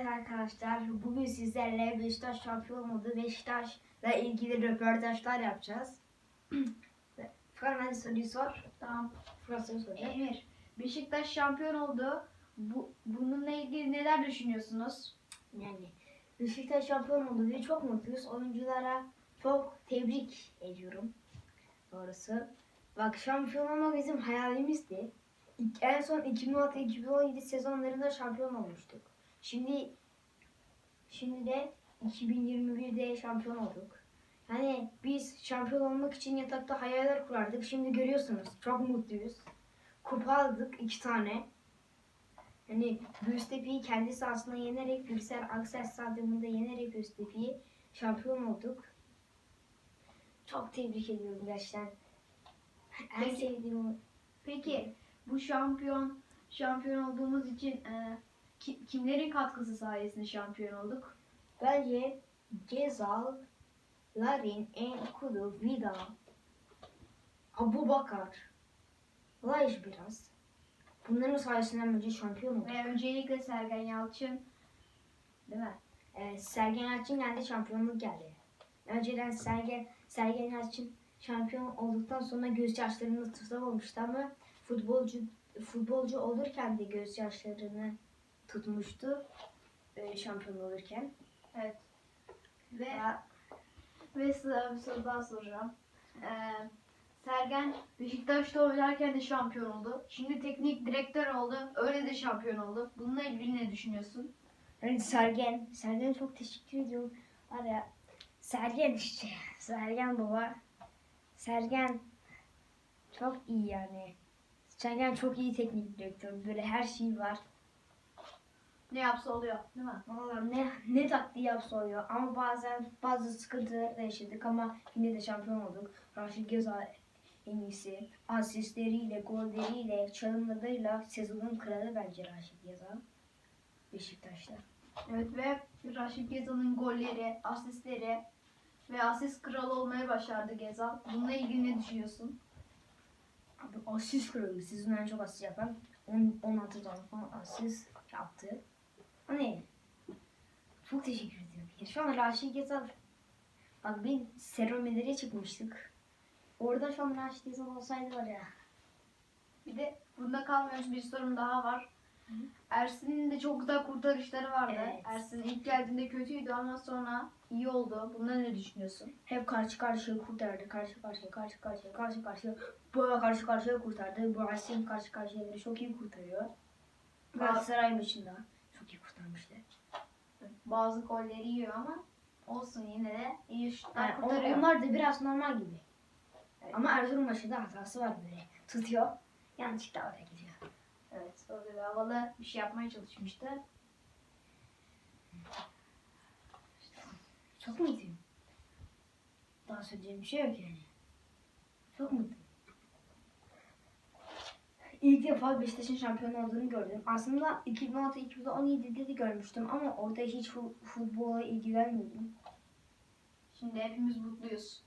Evet arkadaşlar bugün sizlerle Beşiktaş şampiyon oldu. Beşiktaş'la ilgili röportajlar yapacağız. Furkan hadi soruyu sor. Tamam. Furkan soru soracak. Emir, Beşiktaş şampiyon oldu. Bu, bununla ilgili neler düşünüyorsunuz? Yani Beşiktaş şampiyon oldu ve çok mutluyuz. Oyunculara çok tebrik ediyorum. Doğrusu. Bak şampiyon olmak bizim hayalimizdi. İlk- En son 2016-2017 sezonlarında şampiyon olmuştuk. Şimdi şimdi de 2021'de şampiyon olduk. Yani biz şampiyon olmak için yatakta hayaller kurardık. Şimdi görüyorsunuz çok mutluyuz. Kupa aldık iki tane. Hani Göztepe'yi kendi sahasında yenerek Gürsel Aksel Stadyumunda yenerek Göztepe'yi şampiyon olduk. Çok tebrik ediyorum gerçekten. En Peki. sevdiğim Peki bu şampiyon şampiyon olduğumuz için e, ki- kimlerin katkısı sayesinde şampiyon olduk? bence Gezal, Larin, Enkudu, Vida, Abu Bakar, Laiş biraz. Bunların sayesinde bence şampiyon olduk. Ve öncelikle Sergen Yalçın değil mi? Ee, Sergen Yalçın geldi şampiyonluk geldi. Önceden Sergen, Sergen Yalçın şampiyon olduktan sonra gözyaşlarını tutamamıştı ama futbolcu futbolcu olurken de gözyaşlarını tutmuştu e, şampiyon olurken. Evet. Ve Ya, ve size bir soru daha soracağım. E, Sergen Beşiktaş'ta oynarken de şampiyon oldu. Şimdi teknik direktör oldu. Öyle de şampiyon oldu. Bununla ilgili ne düşünüyorsun? hani Sergen, Sergen çok teşekkür ediyorum. Var ya Sergen işte, Sergen baba. Sergen çok iyi yani. Sergen çok iyi teknik direktör. Böyle her şeyi var. Ne yapsa oluyor değil mi? Valla ne, ne taktiği yapsa oluyor ama bazen bazı sıkıntılar da yaşadık ama yine de şampiyon olduk. Raşit Gezal en iyisi. Asistleriyle, golleriyle, çalımlarıyla sezonun kralı bence Raşit Gezal. Beşiktaş'ta. Evet ve Raşit Gezal'ın golleri, asistleri ve asist kralı olmaya başardı Gezal. Bununla ilgili ne düşünüyorsun? Abi asist kralı. Sezonun en çok asist yapan 10, 16 tane falan asist yaptı. Hani çok teşekkür ediyorum. Ya Şu an Raşit Gezal Bak bir seromelere çıkmıştık. Orada şu an Raşit Gezal olsaydı var ya. Bir de bunda kalmıyoruz bir sorum daha var. Ersin'in de çok güzel kurtarışları vardı. Evet. Ersin ilk geldiğinde kötüydü ama sonra iyi oldu. Bunda ne düşünüyorsun? Hep karşı karşıya kurtardı. Karşı karşıya, karşı karşıya, karşı karşıya. Böyle karşı karşıya kurtardı. Bu Asim karşı karşıya çok iyi kurtarıyor. Galatasaray maçında iyi kurtarmıştı. Bazı golleri yiyor ama olsun yine de iyi şutlar Yani kurtarıyor. onlar da biraz normal gibi. Ama Erzurum maçında hatası var böyle. Tutuyor. Yanlışlıkla oraya gidiyor. Evet orada bir havalı bir şey yapmaya çalışmıştı. Çok mutluyum. Daha söyleyeceğim bir şey yok yani. Çok mutluyum. Defa Beşiktaş'ın şampiyon olduğunu gördüm. Aslında 2016-2017'de de görmüştüm ama orada hiç fu- futbola ilgilenmiyordum. Şimdi hepimiz mutluyuz.